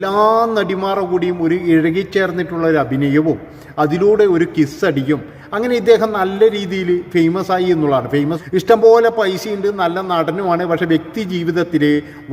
എല്ലാ നടിമാരുടെ കൂടിയും ഒരു ഇഴകിച്ചേർന്നിട്ടുള്ള ഒരു അഭിനയവും അതിലൂടെ ഒരു കിസ് അടിക്കും അങ്ങനെ ഇദ്ദേഹം നല്ല രീതിയിൽ ഫേമസ് ആയി എന്നുള്ളതാണ്. ഫേമസ്. ഇഷ്ടംപോലെ പൈസയുണ്ട് നല്ല നടനുമാണ് പക്ഷെ വ്യക്തി ജീവിതത്തിൽ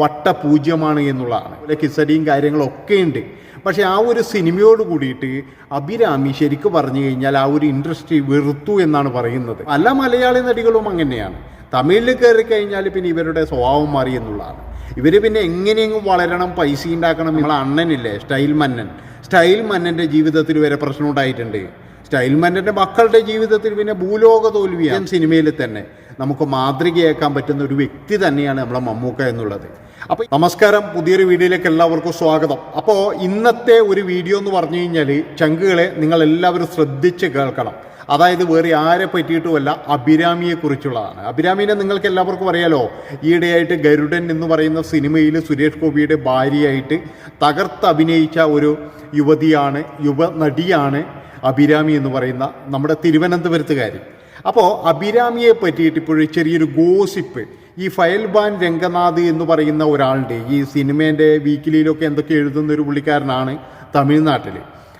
വട്ട പൂജ്യമാണ് എന്നുള്ളതാണ് കിസ്സടിയും കാര്യങ്ങളൊക്കെ ഉണ്ട്. പക്ഷെ ആ ഒരു സിനിമയോട് കൂടിയിട്ട് അഭിരാമി ശരിക്കും പറഞ്ഞു കഴിഞ്ഞാൽ ആ ഒരു ഇൻഡസ്ട്രി വെറുത്തു എന്നാണ് പറയുന്നത്. പല മലയാളി നടികളും അങ്ങനെയാണ്. തമിഴിൽ കയറി കഴിഞ്ഞാൽ പിന്നെ ഇവരുടെ സ്വഭാവം മാറി എന്നുള്ളതാണ്. ഇവർ പിന്നെ എങ്ങനെയെങ്കിലും വളരണം പൈസ ഉണ്ടാക്കണം നമ്മളെ അണ്ണനില്ലേ സ്റ്റൈൽ മന്നൻ. സ്റ്റൈൽ മന്നന്റെ ജീവിതത്തിൽ വരെ പ്രശ്നം ഉണ്ടായിട്ടുണ്ട്. സ്റ്റൈൽ മന്നന്റെ മക്കളുടെ ജീവിതത്തിൽ പിന്നെ ഭൂലോക തോൽവിയാണ് സിനിമയിൽ തന്നെ നമുക്ക് മാതൃകയാക്കാൻ പറ്റുന്ന ഒരു വ്യക്തി തന്നെയാണ് നമ്മളെ മമ്മൂക്ക എന്നുള്ളത്. അപ്പോൾ നമസ്കാരം പുതിയൊരു വീഡിയോയിലേക്ക് എല്ലാവർക്കും സ്വാഗതം. അപ്പോൾ ഇന്നത്തെ ഒരു വീഡിയോ എന്ന് പറഞ്ഞു കഴിഞ്ഞാൽ ചങ്കുകളെ നിങ്ങൾ എല്ലാവരും ശ്രദ്ധിച്ച് കേൾക്കണം. അതായത് വേറെ ആരെ പറ്റിയിട്ടുമല്ല അഭിരാമിയെ കുറിച്ചുള്ളതാണ് അഭിരാമിനെ നിങ്ങൾക്ക് എല്ലാവർക്കും അറിയാലോ ഈയിടെയായിട്ട് ഗരുഡൻ എന്ന് പറയുന്ന സിനിമയിൽ സുരേഷ് ഗോപിയുടെ ഭാര്യയായിട്ട് തകർത്ത് അഭിനയിച്ച ഒരു യുവതിയാണ് യുവ നടിയാണ് അഭിരാമി എന്ന് പറയുന്ന നമ്മുടെ തിരുവനന്തപുരത്തുകാരി. അപ്പോൾ അഭിരാമിയെ പറ്റിയിട്ട് ഇപ്പോഴും ചെറിയൊരു ഗോസിപ്പ് ഈ ഫയൽബാൻ രംഗനാഥ് എന്ന് പറയുന്ന ഒരാളുടെ ഈ സിനിമേന്റെ വീക്കിലിയിലൊക്കെ എന്തൊക്കെ എഴുതുന്ന ഒരു പുള്ളിക്കാരനാണ് തമിഴ്നാട്ടിൽ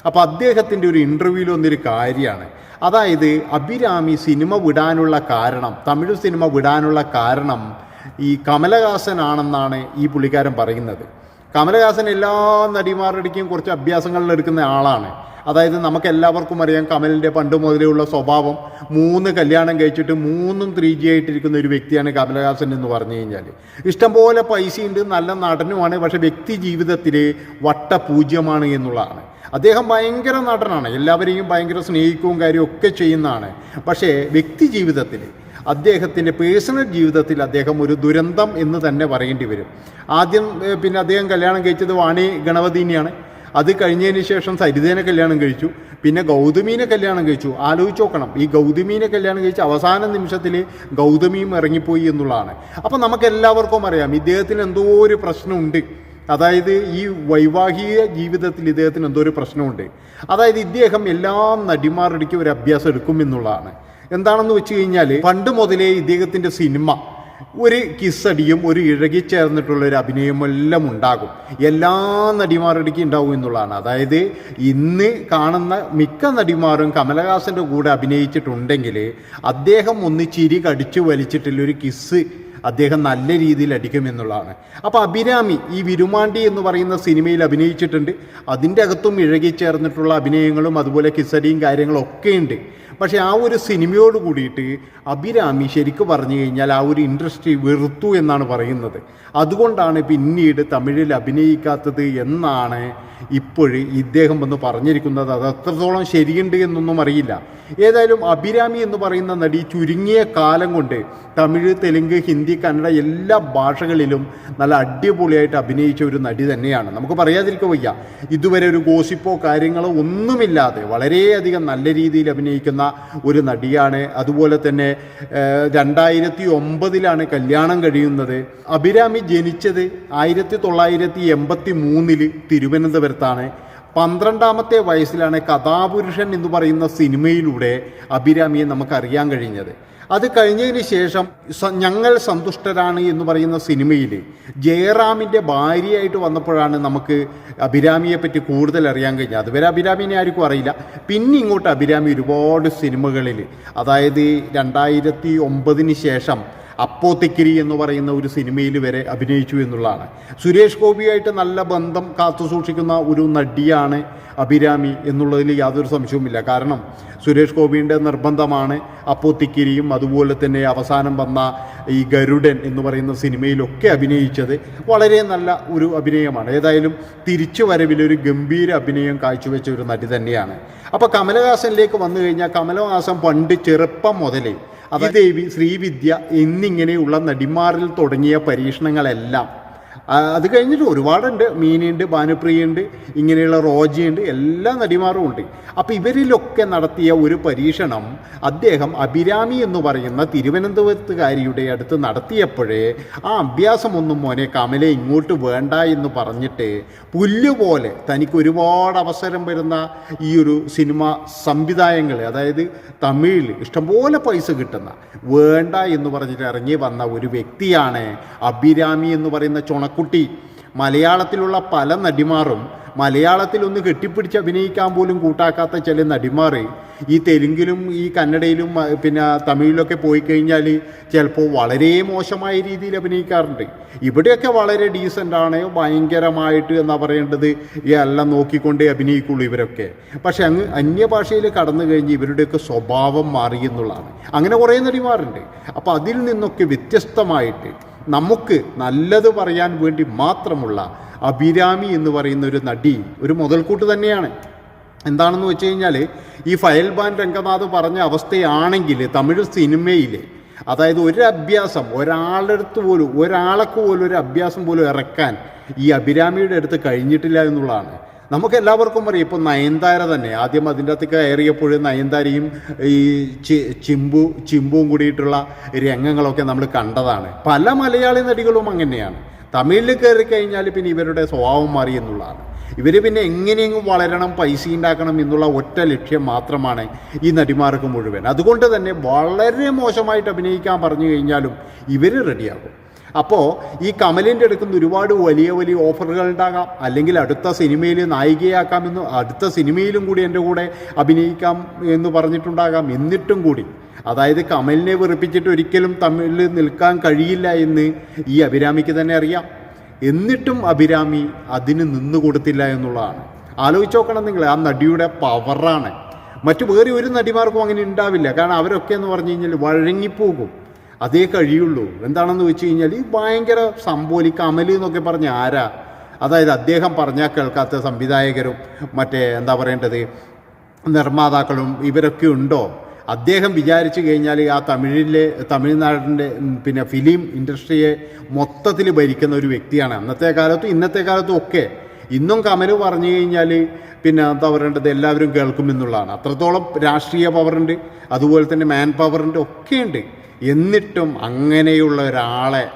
അപ്പോൾ അദ്ദേഹത്തിന്റെ ഒരു ഇന്റർവ്യൂവിൽ വന്നൊരു കാര്യമാണ്. അതായത് അഭിരാമി സിനിമ വിടാനുള്ള കാരണം തമിഴ് സിനിമ വിടാനുള്ള കാരണം ഈ കമലഹാസനാണെന്നാണ് ഈ പുള്ളിക്കാരൻ പറയുന്നത്. കമലഹാസൻ എല്ലാ നടിമാരുടെയും കുറച്ച് അഭ്യാസങ്ങളിൽ എടുക്കുന്ന ആളാണ്. അതായത് നമുക്ക് എല്ലാവർക്കും അറിയാം കമലിന്റെ പണ്ട് മുതലെയുള്ള സ്വഭാവം. മൂന്ന് കല്യാണം കഴിച്ചിട്ട് മൂന്നും ത്രീ ജി ആയിട്ടിരിക്കുന്ന ഒരു വ്യക്തിയാണ് കമലഹാസൻ എന്ന് പറഞ്ഞു കഴിഞ്ഞാൽ ഇഷ്ടംപോലെ പൈസയുണ്ട് നല്ല നടനുമാണ് പക്ഷേ വ്യക്തി ജീവിതത്തിൽ വട്ടപൂജ്യമാണ് എന്നുള്ളതാണ്. അദ്ദേഹം ഭയങ്കര നടനാണ് എല്ലാവരെയും ഭയങ്കര സ്നേഹിക്കുകയും കാര്യവും ഒക്കെ ചെയ്യുന്നതാണ്. പക്ഷേ വ്യക്തി ജീവിതത്തിൽ അദ്ദേഹത്തിന്റെ പേഴ്സണൽ ജീവിതത്തിൽ അദ്ദേഹം ഒരു ദുരന്തം എന്ന് തന്നെ പറയേണ്ടി വരും. ആദ്യം പിന്നെ അദ്ദേഹം കല്യാണം കഴിച്ചത് വാണി ഗണപതിനെയാണ് അത് കഴിഞ്ഞതിന് ശേഷം സരിതേനെ കല്യാണം കഴിച്ചു. പിന്നെ ഗൗതമീനെ കല്യാണം കഴിച്ചു. ആലോചിച്ച് നോക്കണം. ഈ ഗൗതമീനെ കല്യാണം കഴിച്ച അവസാന നിമിഷത്തിൽ ഗൗതമിയും ഇറങ്ങിപ്പോയി എന്നുള്ളതാണ്. അപ്പം നമുക്ക് എല്ലാവർക്കും അറിയാം ഇദ്ദേഹത്തിന് എന്തോ ഒരു പ്രശ്നമുണ്ട്. അതായത് ഈ വൈവാഹിക ജീവിതത്തിൽ ഇദ്ദേഹത്തിന് എന്തോ ഒരു പ്രശ്നമുണ്ട്. അതായത് ഇദ്ദേഹം എല്ലാ നടിമാരുടെ ഒരു അഭ്യാസം എടുക്കും എന്നുള്ളതാണ്. എന്താണെന്ന് വെച്ച് കഴിഞ്ഞാൽ പണ്ട് മുതലേ ഇദ്ദേഹത്തിന്റെ സിനിമ ഒരു കിസ്സടിയും ഒരു ഇഴകി ചേർന്നിട്ടുള്ള ഒരു അഭിനയം എല്ലാം ഉണ്ടാകും. എല്ലാ നടിമാരുടെയും ഉണ്ടാവും എന്നുള്ളതാണ്. അതായത് ഇന്ന് കാണുന്ന മിക്ക നടിമാരും കമലഹാസന്റെ കൂടെ അഭിനയിച്ചിട്ടുണ്ടെങ്കിൽ അദ്ദേഹം ഒന്ന് ചിരി കടിച്ചു വലിച്ചിട്ടുള്ള ഒരു കിസ് അദ്ദേഹം നല്ല രീതിയിൽ അടിക്കുമെന്നുള്ളതാണ് അപ്പോൾ അഭിരാമി ഈ വിരുമാണ്ടി എന്ന് പറയുന്ന സിനിമയിൽ അഭിനയിച്ചിട്ടുണ്ട്. അതിന്റെ അകത്തും ഇഴകി ചേർന്നിട്ടുള്ള അഭിനയങ്ങളും അതുപോലെ കിസടിയും കാര്യങ്ങളും ഒക്കെ ഉണ്ട്. പക്ഷേ ആ ഒരു സിനിമയോട് കൂടിയിട്ട് അഭിരാമി ശരിക്കും പറഞ്ഞു കഴിഞ്ഞാൽ ആ ഒരു ഇൻഡസ്ട്രി വെറുത്തു എന്നാണ് പറയുന്നത്. അതുകൊണ്ടാണ് പിന്നീട് തമിഴിൽ അഭിനയിക്കാത്തത് എന്നാണ് ഇപ്പോഴും ഇദ്ദേഹം വന്ന് പറഞ്ഞിരിക്കുന്നത്. അത് അത്രത്തോളം ശരിയുണ്ട് എന്നൊന്നും അറിയില്ല. ഏതായാലും അഭിരാമി എന്ന് പറയുന്ന നടി ചുരുങ്ങിയ കാലം കൊണ്ട് തമിഴ് തെലുങ്ക് ഹിന്ദി കന്നഡ എല്ലാ ഭാഷകളിലും നല്ല അടിപൊളിയായിട്ട് അഭിനയിച്ച ഒരു നടി തന്നെയാണ്. നമുക്ക് പറയാതിരിക്കുക വയ്യ. ഇതുവരെ ഒരു ഗോസിപ്പോ കാര്യങ്ങളോ ഒന്നുമില്ലാതെ വളരെയധികം നല്ല രീതിയിൽ അഭിനയിക്കുന്ന ഒരു നടിയാണ്. അതുപോലെ തന്നെ രണ്ടായിരത്തി ഒമ്പതിലാണ് കല്യാണം കഴിയുന്നത്. അഭിരാമി ജനിച്ചത് ആയിരത്തി തൊള്ളായിരത്തി എൺപത്തി മൂന്നിൽ തിരുവനന്തപുരത്താണ്. പന്ത്രണ്ടാമത്തെ വയസ്സിലാണ് കഥാപുരുഷൻ എന്ന് പറയുന്ന സിനിമയിലൂടെ അഭിരാമിയെ നമുക്കറിയാൻ കഴിഞ്ഞത്. അത് കഴിഞ്ഞതിന് ശേഷം ഞങ്ങൾ സന്തുഷ്ടരാണ് എന്ന് പറയുന്ന സിനിമയിൽ ജയറാമിന്റെ ഭാര്യയായിട്ട് വന്നപ്പോഴാണ് നമുക്ക് അഭിരാമിയെ പറ്റി കൂടുതൽ അറിയാൻ കഴിഞ്ഞത്. അതുവരെ അഭിരാമിനെ ആർക്കും അറിയില്ല. പിന്നെ ഇങ്ങോട്ട് അഭിരാമി ഒരുപാട് സിനിമകളിൽ അതായത് രണ്ടായിരത്തി ഒമ്പതിന് ശേഷം അപ്പോത്തിക്കിരി എന്ന് പറയുന്ന ഒരു സിനിമയിൽ വരെ അഭിനയിച്ചു എന്നുള്ളതാണ്. സുരേഷ് ഗോപിയായിട്ട് നല്ല ബന്ധം കാത്തു സൂക്ഷിക്കുന്ന ഒരു നടിയാണ് അഭിരാമി എന്നുള്ളതിൽ യാതൊരു സംശയവുമില്ല. കാരണം സുരേഷ് ഗോപിയുടെ നിർബന്ധമാണ് അപ്പോത്തിക്കിരിയും അതുപോലെ തന്നെ അവസാനം വന്ന ഈ ഗരുഡൻ എന്ന് പറയുന്ന സിനിമയിലൊക്കെ അഭിനയിച്ചത്. വളരെ നല്ല ഒരു അഭിനയമാണ്. ഏതായാലും തിരിച്ചു വരവിലൊരു ഗംഭീര അഭിനയം കാഴ്ചവെച്ച ഒരു നടി തന്നെയാണ്. അപ്പോൾ കമലഹാസനിലേക്ക് വന്നു കഴിഞ്ഞാൽ കമലഹാസൻ പണ്ട് ചെറുപ്പം മുതലേ ദേവി ശ്രീവിദ്യ എന്നിങ്ങനെയുള്ള നടിമാരിൽ തുടങ്ങിയ പരീക്ഷണങ്ങളെല്ലാം അത് കഴിഞ്ഞിട്ട് ഒരുപാടുണ്ട്. മീനുണ്ട് ഭാനുപ്രിയുണ്ട് ഇങ്ങനെയുള്ള റോജിയുണ്ട് എല്ലാ നടിമാരും ഉണ്ട്. അപ്പോൾ ഇവരിലൊക്കെ നടത്തിയ ഒരു പരീക്ഷണം അദ്ദേഹം അഭിരാമി എന്ന് പറയുന്ന തിരുവനന്തപുരത്തുകാരിയുടെ അടുത്ത് നടത്തിയപ്പോഴേ ആ അഭ്യാസമൊന്നും മോനെ കമലെ ഇങ്ങോട്ട് വേണ്ട എന്ന് പറഞ്ഞിട്ട് പുല്ലുപോലെ തനിക്ക് ഒരുപാട് അവസരം വരുന്ന ഈ ഒരു സിനിമ സംവിധായങ്ങൾ അതായത് തമിഴിൽ ഇഷ്ടംപോലെ പൈസ കിട്ടുന്ന വേണ്ട എന്ന് പറഞ്ഞിട്ട് ഇറങ്ങി വന്ന ഒരു വ്യക്തിയാണ് അഭിരാമി എന്ന് പറയുന്ന ചുണക്കുട്ടി മലയാളത്തിലുള്ള പല നടിമാറും മലയാളത്തിൽ ഒന്ന് കെട്ടിപ്പിടിച്ച് അഭിനയിക്കാൻ പോലും കൂട്ടാക്കാത്ത ചില നടിമാർ ഈ തെലുങ്കിലും ഈ കന്നഡയിലും പിന്നെ തമിഴിലൊക്കെ പോയി കഴിഞ്ഞാൽ ചിലപ്പോൾ വളരെ മോശമായ രീതിയിൽ അഭിനയിക്കാറുണ്ട്. ഇവിടെയൊക്കെ വളരെ ഡീസന്റാണ് ഭയങ്കരമായിട്ട് എന്നാ പറയേണ്ടത് ഈ എല്ലാം നോക്കിക്കൊണ്ടേ അഭിനയിക്കുള്ളൂ ഇവരൊക്കെ. പക്ഷെ അങ്ങ് അന്യഭാഷയിൽ കടന്നു കഴിഞ്ഞ് ഇവരുടെയൊക്കെ സ്വഭാവം മാറി എന്നുള്ളതാണ്. അങ്ങനെ കുറേ നടിമാരുണ്ട്. അപ്പോൾ അതിൽ നിന്നൊക്കെ വ്യത്യസ്തമായിട്ട് നമുക്ക് നല്ലത് പറയാൻ വേണ്ടി മാത്രമുള്ള അഭിരാമി എന്ന് പറയുന്ന ഒരു നടി ഒരു മുതൽക്കൂട്ട് തന്നെയാണ്. എന്താണെന്ന് വെച്ച് കഴിഞ്ഞാൽ ഈ ഫയൽബാൻ രംഗനാഥ് പറഞ്ഞ അവസ്ഥയാണെങ്കിൽ തമിഴ് സിനിമയിൽ അതായത് ഒരു അഭ്യാസം ഒരാളെടുത്ത് പോലും ഒരാൾക്ക് പോലും ഒരു അഭ്യാസം പോലും ഇറക്കാൻ ഈ അഭിരാമിയുടെ അടുത്ത് കഴിഞ്ഞിട്ടില്ല എന്നുള്ളതാണ്. നമുക്ക് എല്ലാവർക്കും അറിയാം. ഇപ്പോൾ നയൻതാര തന്നെ. ആദ്യം അതിന്റെ അകത്ത് കയറിയപ്പോൾ നയൻതാരയും ഈ ചിമ്പു ചിമ്പുവും കൂടിയിട്ടുള്ള രംഗങ്ങളൊക്കെ നമ്മൾ കണ്ടതാണ്. പല മലയാളി നടികളും അങ്ങനെയാണ്. തമിഴിൽ കയറി കഴിഞ്ഞാൽ പിന്നെ ഇവരുടെ സ്വഭാവം മാറി എന്നുള്ളതാണ്. ഇവർ പിന്നെ എങ്ങനെയെങ്കിലും വളരണം പൈസ ഉണ്ടാക്കണം എന്നുള്ള ഒറ്റ ലക്ഷ്യം മാത്രമാണ് ഈ നടിമാർക്ക് മുഴുവൻ. അതുകൊണ്ട് തന്നെ വളരെ മോശമായിട്ട് അഭിനയിക്കാൻ പറഞ്ഞു കഴിഞ്ഞാലും ഇവർ റെഡിയാകും അപ്പോൾ ഈ കമലിന്റെ അടുക്കുന്ന ഒരുപാട് വലിയ വലിയ ഓഫറുകൾ ഉണ്ടാകാം. അല്ലെങ്കിൽ അടുത്ത സിനിമയിൽ നായികയാക്കാമെന്ന് അടുത്ത സിനിമയിലും കൂടി എന്റെ കൂടെ അഭിനയിക്കാം എന്ന് പറഞ്ഞിട്ടുണ്ടാകാം. എന്നിട്ടും കൂടി. അതായത് കമലിനെ വെറുപ്പിച്ചിട്ട് ഒരിക്കലും തമിഴിൽ നിൽക്കാൻ കഴിയില്ല എന്ന് ഈ അഭിരാമിക്ക് തന്നെ അറിയാം. എന്നിട്ടും അഭിരാമി അതിന് നിന്നു കൊടുത്തില്ല എന്നുള്ളതാണ്. ആലോചിച്ച് നോക്കണം നിങ്ങൾ ആ നടിയുടെ പവറാണ് മറ്റു വേറെ ഒരു നടിമാർക്കും അങ്ങനെ ഉണ്ടാവില്ല. കാരണം അവരൊക്കെ എന്ന് പറഞ്ഞു കഴിഞ്ഞാൽ വഴങ്ങിപ്പോകും. അതേ കഴിയുള്ളൂ. എന്താണെന്ന് വെച്ച് കഴിഞ്ഞാൽ ഈ ഭയങ്കര സംബോലി കമലി എന്നൊക്കെ പറഞ്ഞ ആരാ? അതായത് അദ്ദേഹം പറഞ്ഞാൽ കേൾക്കാത്ത സംവിധായകരും മറ്റേ എന്താ പറയേണ്ടത് നിർമ്മാതാക്കളും ഇവരൊക്കെ ഉണ്ടോ? അദ്ദേഹം വിചാരിച്ചു കഴിഞ്ഞാൽ ആ തമിഴിലെ തമിഴ്നാടിന്റെ പിന്നെ ഫിലിം ഇൻഡസ്ട്രിയെ മൊത്തത്തിൽ ഭരിക്കുന്ന ഒരു വ്യക്തിയാണ്. അന്നത്തെ കാലത്തും ഇന്നത്തെ കാലത്തും ഒക്കെ ഇന്നും കമൽ പറഞ്ഞു കഴിഞ്ഞാൽ പിന്നെ എന്താ പറയേണ്ടത് എല്ലാവരും കേൾക്കും എന്നുള്ളതാണ്. അത്രത്തോളം രാഷ്ട്രീയ പവറുണ്ട്. അതുപോലെ തന്നെ മാൻ പവറുണ്ട് ഒക്കെയുണ്ട്. എന്നിട്ടും അങ്ങനെയുള്ള ഒരാളെ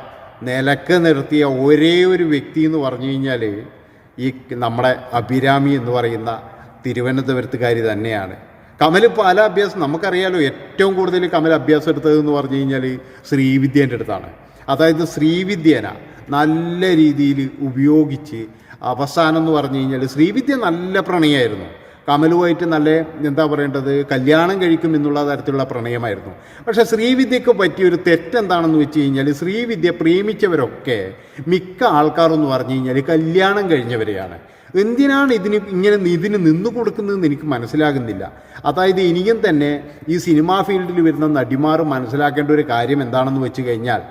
നിലയ്ക്ക് നിർത്തിയ ഒരേ ഒരു വ്യക്തി എന്ന് പറഞ്ഞു കഴിഞ്ഞാൽ ഈ നമ്മുടെ അഭിരാമി എന്ന് പറയുന്ന തിരുവനന്തപുരത്തുകാരി തന്നെയാണ്. കമൽ പല അഭ്യാസം നമുക്കറിയാലോ ഏറ്റവും കൂടുതൽ കമൽ അഭ്യാസം എടുത്തതെന്ന് പറഞ്ഞു കഴിഞ്ഞാൽ ശ്രീവിദ്യേന്റെ അടുത്താണ്. അതായത് ശ്രീവിദ്യേന നല്ല രീതിയിൽ ഉപയോഗിച്ച് അവസാനം എന്ന് പറഞ്ഞു കഴിഞ്ഞാൽ ശ്രീവിദ്യ നല്ല പ്രണയമായിരുന്നു കമലുമായിട്ട് നല്ല എന്താ പറയേണ്ടത് കല്യാണം കഴിക്കും എന്നുള്ള തരത്തിലുള്ള പ്രണയമായിരുന്നു. പക്ഷേ ശ്രീവിദ്യക്ക് പറ്റിയ ഒരു തെറ്റെന്താണെന്ന് വെച്ച് കഴിഞ്ഞാൽ ശ്രീവിദ്യ പ്രേമിച്ചവരൊക്കെ മിക്ക ആൾക്കാരെന്ന് പറഞ്ഞു കഴിഞ്ഞാൽ കല്യാണം കഴിഞ്ഞവരെയാണ്. എന്തിനാണ് ഇതിന് ഇങ്ങനെ ഇതിന് നിന്നു കൊടുക്കുന്നതെന്ന് എനിക്ക് മനസ്സിലാകുന്നില്ല. അതായത് ഇനിയും തന്നെ ഈ സിനിമാ ഫീൽഡിൽ വരുന്ന നടിമാർ മനസ്സിലാക്കേണ്ട ഒരു കാര്യം എന്താണെന്ന് വെച്ച് കഴിഞ്ഞാൽ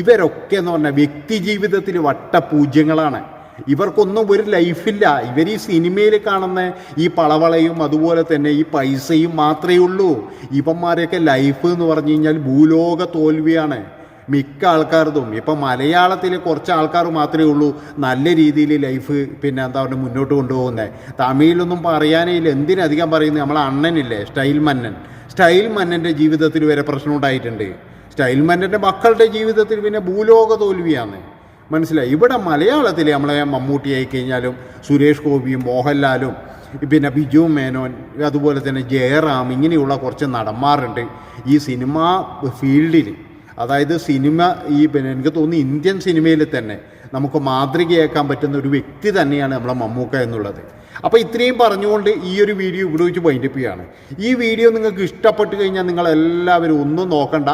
ഇവരൊക്കെ എന്ന് പറഞ്ഞാൽ വ്യക്തി ജീവിതത്തിൽ വട്ടപൂജ്യങ്ങളാണ്. ഇവർക്കൊന്നും ഒരു ലൈഫില്ല. ഇവർ ഈ സിനിമയിൽ കാണുന്ന ഈ പളവളയും അതുപോലെ തന്നെ ഈ പൈസയും മാത്രമേ ഉള്ളൂ. ഇവന്മാരെയൊക്കെ ലൈഫ് എന്ന് പറഞ്ഞു കഴിഞ്ഞാൽ ഭൂലോക തോൽവിയാണ്. മിക്ക ആൾക്കാരതും ഇപ്പം മലയാളത്തിൽ കുറച്ച് ആൾക്കാർ മാത്രമേ ഉള്ളൂ. നല്ല രീതിയിൽ ലൈഫ് പിന്നെ എന്താ പറയുക മുന്നോട്ട് കൊണ്ടുപോകുന്നത് തമിഴിലൊന്നും പറയാനേ ഇല്ല. എന്തിനധികം പറയുന്നത്? നമ്മളെ അണ്ണനില്ലേ സ്റ്റൈൽ മന്നൻ. സ്റ്റൈൽ മന്നന്റെ ജീവിതത്തിൽ വരെ പ്രശ്നം ഉണ്ടായിട്ടുണ്ട്. സ്റ്റൈൽ മന്നന്റെ മക്കളുടെ ജീവിതത്തിൽ പിന്നെ ഭൂലോക തോൽവിയാണ്. മനസ്സിലായി. ഇവിടെ മലയാളത്തിൽ നമ്മളെ മമ്മൂട്ടി ആയി കഴിഞ്ഞാലും സുരേഷ് ഗോപിയും മോഹൻലാലും പിന്നെ ബിജു മേനോൻ അതുപോലെ തന്നെ ജയറാം ഇങ്ങനെയുള്ള കുറച്ച് നടന്മാരുണ്ട് ഈ സിനിമ ഫീൽഡിൽ അതായത് സിനിമ ഈ പിന്നെ എനിക്ക് തോന്നുന്നു ഇന്ത്യൻ സിനിമയിൽ തന്നെ നമുക്ക് മാതൃകയാക്കാൻ പറ്റുന്ന ഒരു വ്യക്തി തന്നെയാണ് നമ്മളെ മമ്മൂക്ക എന്നുള്ളത്. അപ്പോൾ ഇത്രയും പറഞ്ഞുകൊണ്ട് ഈ ഒരു വീഡിയോ ഇവിടെ വെച്ച് വൈൻഡപ്പ് ഈ വീഡിയോ നിങ്ങൾക്ക് ഇഷ്ടപ്പെട്ട് കഴിഞ്ഞാൽ നിങ്ങളെല്ലാവരും ഒന്നും നോക്കണ്ട.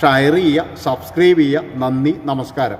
ഷെയർ ചെയ്യുക സബ്സ്ക്രൈബ് ചെയ്യുക. നന്ദി നമസ്കാരം.